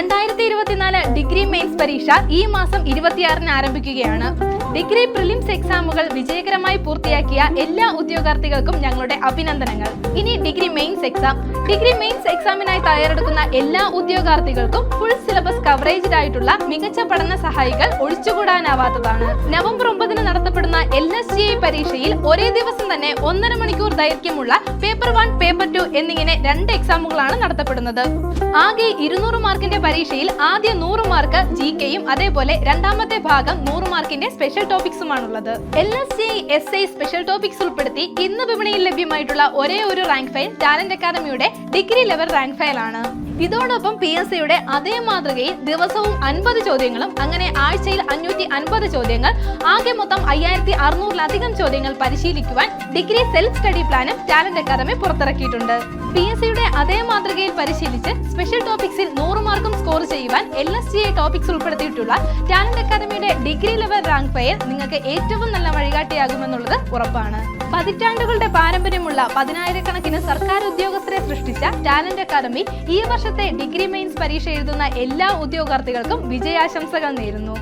രണ്ടായിരത്തി ഇരുപത്തിനാല് degree mains പരീക്ഷ ഈ മാസം ഇരുപത്തിയാറിന് ആരംഭിക്കുകയാണ്. ഡിഗ്രി പ്രിലിംസ് എക്സാമുകൾ വിജയകരമായി പൂർത്തിയാക്കിയ എല്ലാ ഉദ്യോഗാർത്ഥികൾക്കും ഞങ്ങളുടെ അഭിനന്ദനങ്ങൾ. ഇനി degree mains exam. Degree mains എക്സാമിനായി തയ്യാറെടുക്കുന്ന എല്ലാ ഉദ്യോഗാർത്ഥികൾക്കും ഫുൾ സിലബസ് കവറേജ്ഡ് ആയിട്ടുള്ള മികച്ച പഠന സഹായികൾ ഒഴിച്ചുകൂടാനാവാത്തതാണ്. നവംബർ ഒമ്പതിന് നടത്തപ്പെടുന്ന എൽ എസ് ജി പരീക്ഷയിൽ ഒരേ ദിവസം തന്നെ ഒന്നര മണിക്കൂർ ദൈർഘ്യമുള്ള പേപ്പർ വൺ പേപ്പർ ടു എന്നിങ്ങനെ രണ്ട് എക്സാമുകളാണ് നടത്തപ്പെടുന്നത്. ആകെ ഇരുന്നൂറ് മാർക്കിന്റെ പരീക്ഷയിൽ ആദ്യ നൂറ് മാർക്ക് ജി കെയും അതേപോലെ രണ്ടാമത്തെ ഭാഗം നൂറ് മാർക്കിന്റെ special ടോപ്പിക്സുമാണുള്ളത് L S G S I special topics ഉൾപ്പെടുത്തി ഇന്ന് വിപണിയിൽ ലഭ്യമായിട്ടുള്ള ഒരേ ഒരു റാങ്ക് ഫയൽ ടാലന്റ് അക്കാദമിയുടെ ഡിഗ്രി ലെവൽ റാങ്ക് ഫയൽ ആണ്. ഇതോടൊപ്പം പി എസ് സിയുടെ അതേ മാതൃകയിൽ ദിവസവും അൻപത് ചോദ്യങ്ങളും അങ്ങനെ ആഴ്ചയിൽ അഞ്ഞൂറ്റി അൻപത് ചോദ്യങ്ങൾ ആകെ മൊത്തം അയ്യായിരത്തി അറുന്നൂറിലധികം ചോദ്യങ്ങൾ പരിശീലിക്കുവാൻ ഡിഗ്രി സെൽഫ് സ്റ്റഡി പ്ലാനും ടാലന്റ് അക്കാദമി പുറത്തിറക്കിയിട്ടുണ്ട്. പി എസ് സിയുടെ അതേ മാതൃകയിൽ പരിശീലിച്ച് സ്പെഷ്യൽ ടോപ്പിക്സിൽ നൂറ് മാർക്കും സ്കോർ ചെയ്യുവാൻ L S G I topics ഉൾപ്പെടുത്തിയിട്ടുള്ള ടാലന്റ് അക്കാദമിയുടെ ഡിഗ്രി ലെവൽ റാങ്ക് ഫയൽ നിങ്ങൾക്ക് ഏറ്റവും നല്ല വഴികാട്ടിയാകുമെന്നുള്ളത് ഉറപ്പാണ്. പതിറ്റാണ്ടുകളുടെ പാരമ്പര്യമുള്ള പതിനായിരക്കണക്കിന് സർക്കാർ ഉദ്യോഗസ്ഥരെ സൃഷ്ടിച്ച ടാലന്റ് അക്കാദമി ഈ വർഷത്തെ ഡിഗ്രി മെയിൻസ് പരീക്ഷ എഴുതുന്ന എല്ലാ ഉദ്യോഗാർത്ഥികൾക്കും വിജയാശംസകൾ നേരുന്നു.